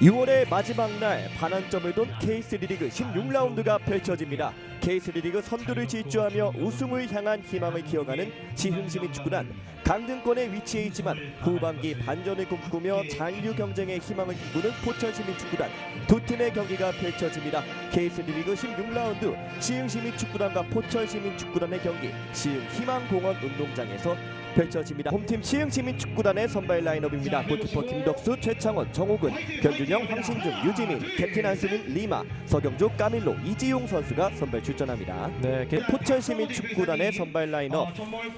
6월의 마지막 날 반환점을 돈 K3 리그 16라운드가 펼쳐집니다. K3 리그 선두를 질주하며 우승을 향한 희망을 기어가는 지흥시민 축구단 강등권에 위치해 있지만 후반기 반전을 꿈꾸며 잔류 경쟁의 희망을 꿈꾸는 포천시민 축구단 두 팀의 경기가 펼쳐집니다. K3 리그 16라운드 시흥시민 축구단과 포천시민 축구단의 경기 시흥 희망공원 운동장에서 펼쳐집니다. 홈팀 시흥시민 축구단의 선발 라인업입니다. 골키퍼 김덕수, 최창원, 정호근, 변준영, 황신중, 유지민, 캡틴 안수민, 리마, 서경주, 까밀로, 이지용 선수가 선발 출전합니다. 네, 게- 포천시민 축구단의 선발 라인업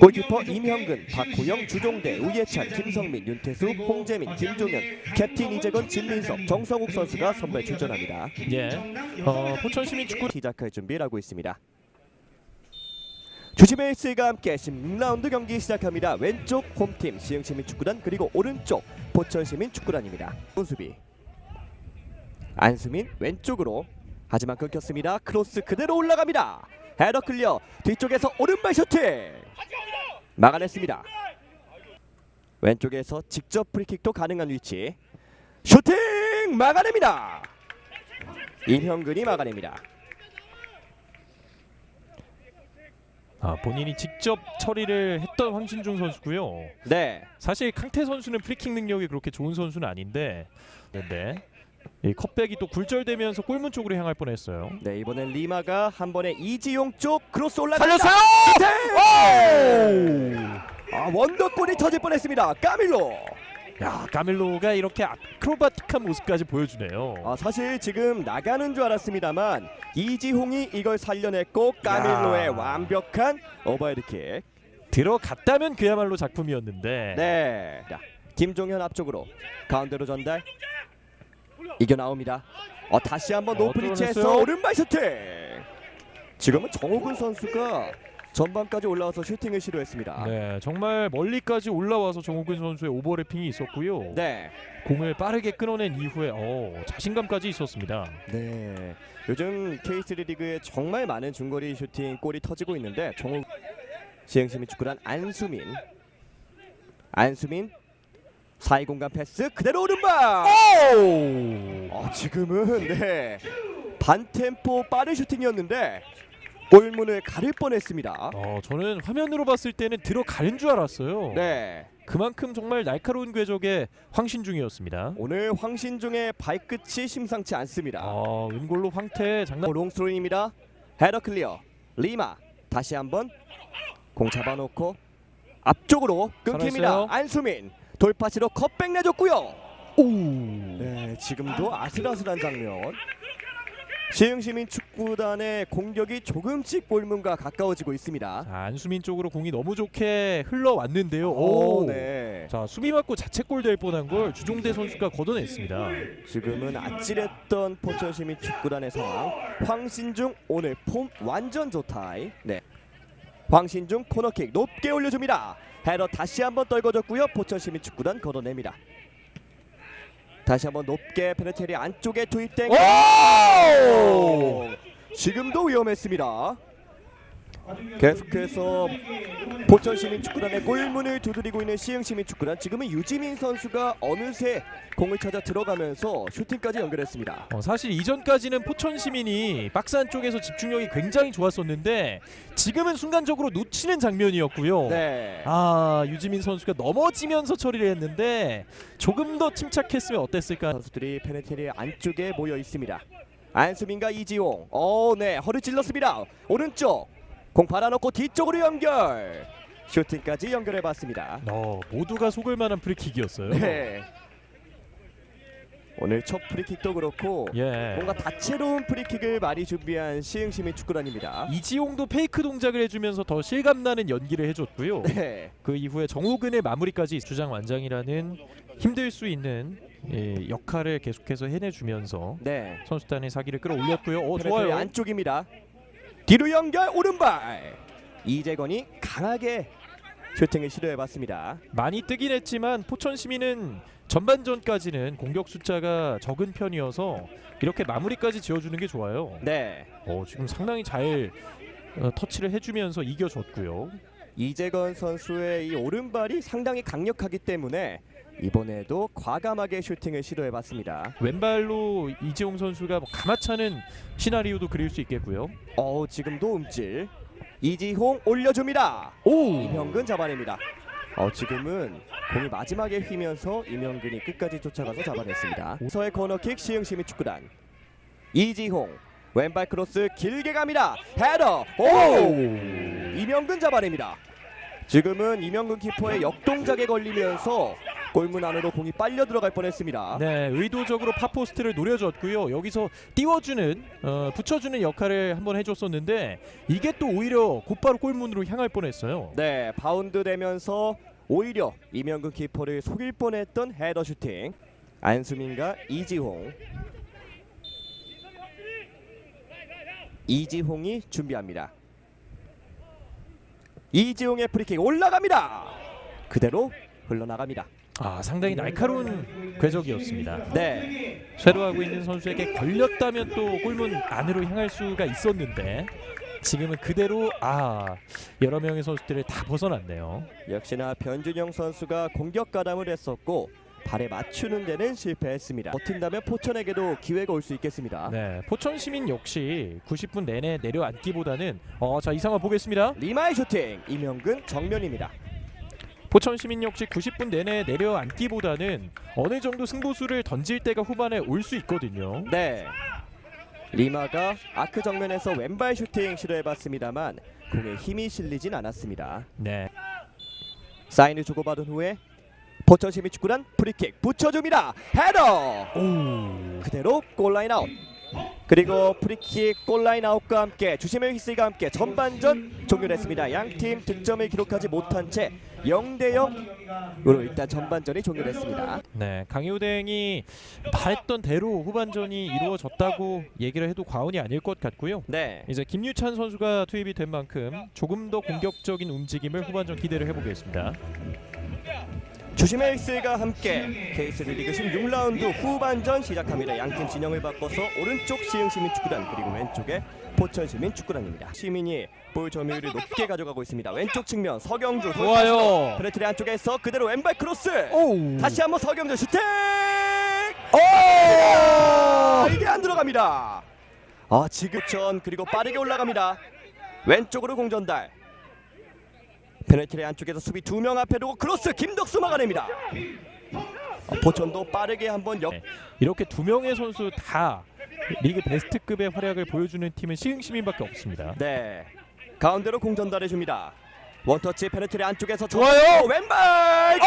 골키퍼 임형근, 박호영, 주종대, 우예찬, 김성민, 윤태수, 홍재민, 김종현, 캡틴 이재건, 진민석, 정성욱 선수가 선발 출전합니다. 예. 어, 포천 시민 축구 시작할 준비를 하고 있습니다. 주지베이스가 함께 16라운드 경기 시작합니다. 왼쪽 홈팀 시흥시민 축구단 그리고 오른쪽 포천시민 축구단입니다. 수비 안수민 왼쪽으로 하지만 끊겼습니다. 크로스 그대로 올라갑니다. 헤더 클리어 뒤쪽에서 오른발 셔팅 막아냈습니다. 왼쪽에서 직접 프리킥도 가능한 위치 슈팅 막아냅니다. 임형근이 막아냅니다. 아, 본인이 직접 처리를 했던 황신중 선수고요. 네. 사실 캉테 선수는 프리킥 능력이 그렇게 좋은 선수는 아닌데 근데 이 컵백이 또 굴절되면서 골문 쪽으로 향할 뻔했어요. 네 이번엔 리마가 한 번에 이지용 쪽 크로스 올라갑니다. 살렸어요! 아 원더골이 터질 뻔했습니다. 까밀로. 야, 까밀로가 이렇게 아크로바틱한 모습까지 보여주네요. 아 사실 지금 나가는 줄 알았습니다만 이지홍이 이걸 살려냈고 까밀로의 야. 완벽한 오버헤드킥. 들어갔다면 그야말로 작품이었는데 네. 자, 김종현 앞쪽으로 가운데로 전달. 이겨 나옵니다. 어 다시 한번 어, 뚫어냈어요. 오른발 슈팅. 지금은 정호근 선수가 전방까지 올라와서 슈팅을 시도했습니다. 네, 정말 멀리까지 올라와서 정우근 선수의 오버래핑이 있었고요. 네. 공을 빠르게 끊어낸 이후에 어, 자신감까지 있었습니다. 네. 요즘 K3 리그에 정말 많은 중거리 슈팅 골이 터지고 있는데 정우 시흥시민 축구단 안수민 안수민 사이 공간 패스 그대로 오른발. 어, 지금은 네 반템포 빠른 슈팅이었는데 골문을 가릴 뻔했습니다. 어, 저는 화면으로 봤을 때는 들어가는 줄 알았어요. 네. 그만큼 정말 날카로운 궤적의 황신중이었습니다. 오늘 황신중의 발끝이 심상치 않습니다. 아, 은골로 황태 장난. 롱스로인입니다. 헤더 클리어. 리마 다시 한번 공 잡아놓고 앞쪽으로 끊깁니다. 안수민 돌파시로 컵백 내줬고요. 오. 네, 지금도 아슬아슬한 장면. 시흥시민 축구단의 공격이 조금씩 골문과 가까워지고 있습니다. 자, 안수민 쪽으로 공이 너무 좋게 흘러왔는데요. 오, 오. 네. 자, 수비 맞고 자책골 될 뻔한 걸 주종대 선수가 걷어냈습니다. 지금은 아찔했던 포천시민 축구단의 상황. 황신중 오늘 폼 완전 좋다. 네. 황신중 코너킥 높게 올려줍니다. 헤더 다시 한번 떨궈졌고요. 포천시민 축구단 걷어냅니다. 다시 한번 높게 페네테리 안쪽에 투입된 오! 지금도 위험했습니다. 계속해서 포천시민 축구단의 골문을 두드리고 있는 시흥 시민 축구단 지금은 유지민 선수가 어느새 공을 찾아 들어가면서 슈팅까지 연결했습니다. 어, 사실 이전까지는 포천 시민이 박스 안쪽에서 집중력이 굉장히 좋았었는데 지금은 순간적으로 놓치는 장면이었고요. 네. 아 유지민 선수가 넘어지면서 처리를 했는데 조금 더 침착했으면 어땠을까? 선수들이 페네테리 안쪽에 모여 있습니다. 안수민과 이지용. 어, 네. 허를 찔렀습니다. 오른쪽. 공 받아놓고 뒤쪽으로 연결. 슈팅까지 연결해 봤습니다. 어, 모두가 속을 만한 프리킥이었어요. 네. 오늘 첫 프리킥도 그렇고 예. 뭔가 다채로운 프리킥을 많이 준비한 시흥시민 축구단입니다. 이지용도 페이크 동작을 해주면서 더 실감나는 연기를 해줬고요. 네. 그 이후에 정호근의 마무리까지 주장 완장이라는 힘들 수 있는 예, 역할을 계속해서 해내주면서 네. 선수단의 사기를 끌어올렸고요. 오 페네테리 좋아요. 안쪽입니다. 뒤로 연결 오른발. 이재건이 강하게 슈팅을 시도해 봤습니다. 많이 뜨긴 했지만 포천 시민은 전반전까지는 공격 숫자가 적은 편이어서 이렇게 마무리까지 지어주는 게 좋아요. 네. 어, 지금 상당히 잘 어, 터치를 해주면서 이겨줬고요. 이재건 선수의 이 오른발이 상당히 강력하기 때문에 이번에도 과감하게 슈팅을 시도해봤습니다. 왼발로 이지용 선수가 뭐 가마차는 시나리오도 그릴 수 있겠고요. 어 지금도 움찔. 이지홍 올려줍니다. 오! 이명근 잡아냅니다. 어 지금은 공이 마지막에 휘면서 이명근이 끝까지 쫓아가서 잡아냈습니다. 우서의 코너킥 시흥시민 축구단 이지홍 왼발 크로스 길게 갑니다. 헤더 오 이명근 잡아냅니다. 지금은 이명근 키퍼의 역동작에 걸리면서 골문 안으로 공이 빨려 들어갈 뻔했습니다. 네, 의도적으로 파포스트를 노려줬고요. 여기서 띄워주는, 어, 붙여주는 역할을 한번 해줬었는데 이게 또 오히려 곧바로 골문으로 향할 뻔했어요. 네, 바운드 되면서 오히려 이명근 키퍼를 속일 뻔했던 헤더 슈팅. 안수민과 이지홍. 이지홍이 준비합니다. 이지홍의 프리킥 올라갑니다. 그대로 흘러나갑니다. 아, 상당히 날카로운 궤적이었습니다. 네, 쇄도하고 있는 선수에게 걸렸다면 또 골문 안으로 향할 수가 있었는데 지금은 그대로 아 여러 명의 선수들을 다 벗어났네요. 역시나 변준영 선수가 공격 가담을 했었고 발에 맞추는 데는 실패했습니다. 버틴다면 포천에게도 기회가 올 수 있겠습니다. 네, 포천 시민 역시 90분 내내 내려앉기보다는 어 자 이 상황 보겠습니다. 리마의 슈팅 이명근 정면입니다. 포천 시민 역시 90분 내내 내려앉기보다는 어느 정도 승부수를 던질 때가 후반에 올 수 있거든요. 네. 리마가 아크 정면에서 왼발 슈팅 시도해봤습니다만 공에 힘이 실리진 않았습니다. 네, 사인을 주고받은 후에 포천 시민 축구단 프리킥 붙여줍니다. 헤더 오, 그대로 골라인 아웃. 그리고 프리킥 골라인 아웃과 함께 주심의 휘슬과 함께 전반전 종료됐습니다. 양팀 득점을 기록하지 못한 채 0대 0으로 일단 전반전이 종료됐습니다. 네 강효댕이 바랬던 대로 후반전이 이루어졌다고 얘기를 해도 과언이 아닐 것 같고요. 네. 이제 김유찬 선수가 투입이 된 만큼 조금 더 공격적인 움직임을 후반전 기대를 해보겠습니다. 주심의 휘슬과 함께 K3 리그 16라운드 후반전 시작합니다. 양팀 진영을 바꿔서 오른쪽 시흥 시민축구단 그리고 왼쪽에 포천 시민축구단입니다. 시민이 볼 점유율을 높게 가져가고 있습니다. 왼쪽 측면 서경주 좋아요. 페네트리 안쪽에서 그대로 왼발 크로스 오, 다시 한번 서경주 슈팅 오 이게 안 들어갑니다. 아 지금 전 그리고 빠르게 올라갑니다. 왼쪽으로 공전달 페네트리 안쪽에서 수비 두 명 앞에 두고 크로스 김덕수 막아냅니다. 어, 포천도 빠르게 한번 역 네. 이렇게 두 명의 선수 다 리그 베스트급의 활약을 보여주는 팀은 시흥시민밖에 없습니다. 네 가운데로 공 전달해 줍니다. 원터치 페네트리 안쪽에서 좋아요. 저- 왼발 골!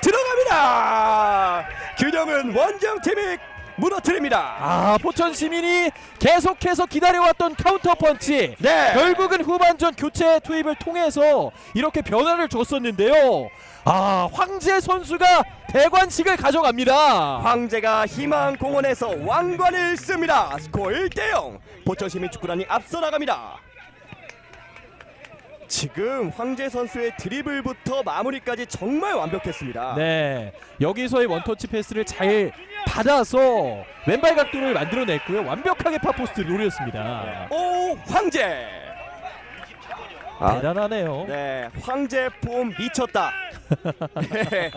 들어갑니다. 균형은 원정팀이 무너뜨립니다. 아 포천 시민이 계속해서 기다려왔던 카운터 펀치. 네. 결국은 후반전 교체 투입을 통해서 이렇게 변화를 줬었는데요. 아 황제 선수가 대관식을 가져갑니다. 황제가 희망 공원에서 왕관을 씁니다. 스코어 1대 0. 포천 시민 축구단이 앞서 나갑니다. 지금 황제 선수의 드리블부터 마무리까지 정말 완벽했습니다. 네 여기서의 원터치 패스를 잘 받아서 왼발 각도를 만들어냈고요. 완벽하게 파포스트를 노렸습니다. 오 황제. 아, 대단하네요. 네, 황제 폼 미쳤다. 네.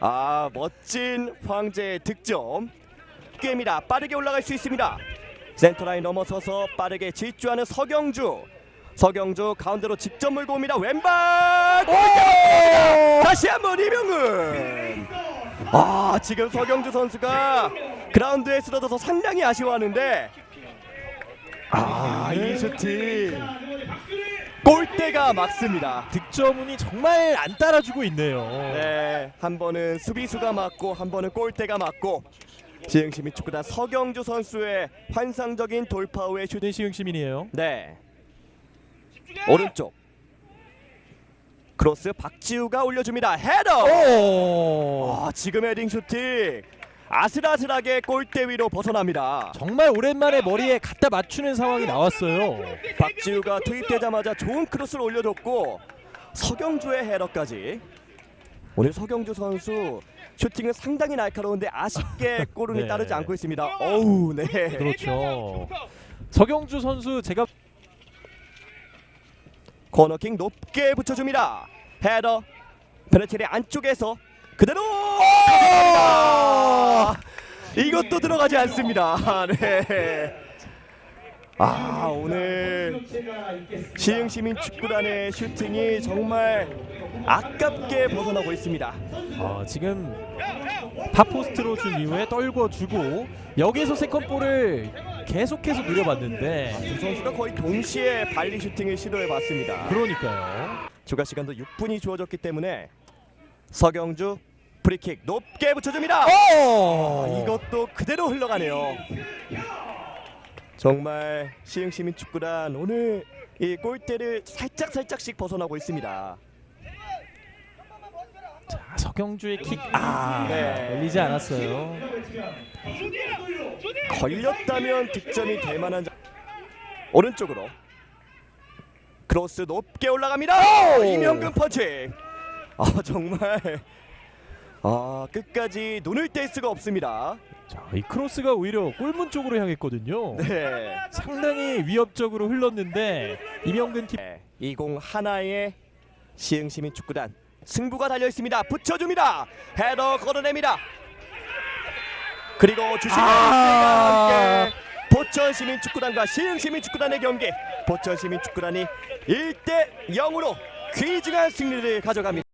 아 멋진 황제의 득점. 게임이다. 빠르게 올라갈 수 있습니다. 센터라인 넘어서서 빠르게 질주하는 서경주. 서경주 가운데로 직접 몰고 옵니다. 왼발. 다시 한번 이명은. 아 지금 서경주 선수가 그라운드에 쓰러져서 상당히 아쉬워하는데 아이 슈팅 골대가 막습니다. 득점운이 정말 안 따라주고 있네요. 네, 한 번은 수비수가 맞고 한 번은 골대가 맞고 시흥시민 축구단 서경주 선수의 환상적인 돌파 후의 슈팅. 슈팅 시흥 시민이에요. 네, 오른쪽 크로스 박지우가 올려줍니다. 헤더. 오! 아, 지금 헤딩 슈팅 아슬아슬하게 골대 위로 벗어납니다. 정말 오랜만에 머리에 갖다 맞추는 상황이 나왔어요. 박지우가 투입되자마자 좋은 크로스를 올려줬고 서경주의 헤더까지 오늘 서경주 선수 슈팅은 상당히 날카로운데 아쉽게 골은 네. 따르지 않고 있습니다. 어우 네. 그렇죠. 서경주 선수 제가 코너킥 높게 붙여줍니다. 헤더 페네체리 안쪽에서 그대로 아! 이것도 들어가지 않습니다. 네. 아 오늘 시흥 시민 축구단의 슈팅이 정말 아깝게 벗어나고 있습니다. 어, 지금 파포스트로 준 이후에 떨궈 주고 여기서 세컨볼을 계속해서 노려봤는데 두 선수가 거의 동시에 발리 슈팅을 시도해봤습니다. 그러니까요. 추가 시간도 6분이 주어졌기 때문에 서경주 프리킥 높게 붙여줍니다. 아, 이것도 그대로 흘러가네요. 정말 시흥시민 축구단 오늘 이 골대를 살짝 살짝씩 벗어나고 있습니다. 자, 서경주의 킥. 아, 네. 열리지 않았어요. 걸렸다면 득점이 될 만한 자... 오른쪽으로 크로스 높게 올라갑니다. 이명근 펀치. 아 정말 아 끝까지 눈을 뗄 수가 없습니다. 자, 이 크로스가 오히려 골문 쪽으로 향했거든요. 네. 상당히 위협적으로 흘렀는데 이명근 키 네, 20 하나의 시흥시민 축구단 승부가 달려 있습니다. 붙여줍니다. 헤더 걷어냅니다. 그리고 주심의 아. 함께 보천 시민 축구단과 시흥 시민 축구단의 경기 보천 시민 축구단이 1대 0으로 귀중한 승리를 가져갑니다.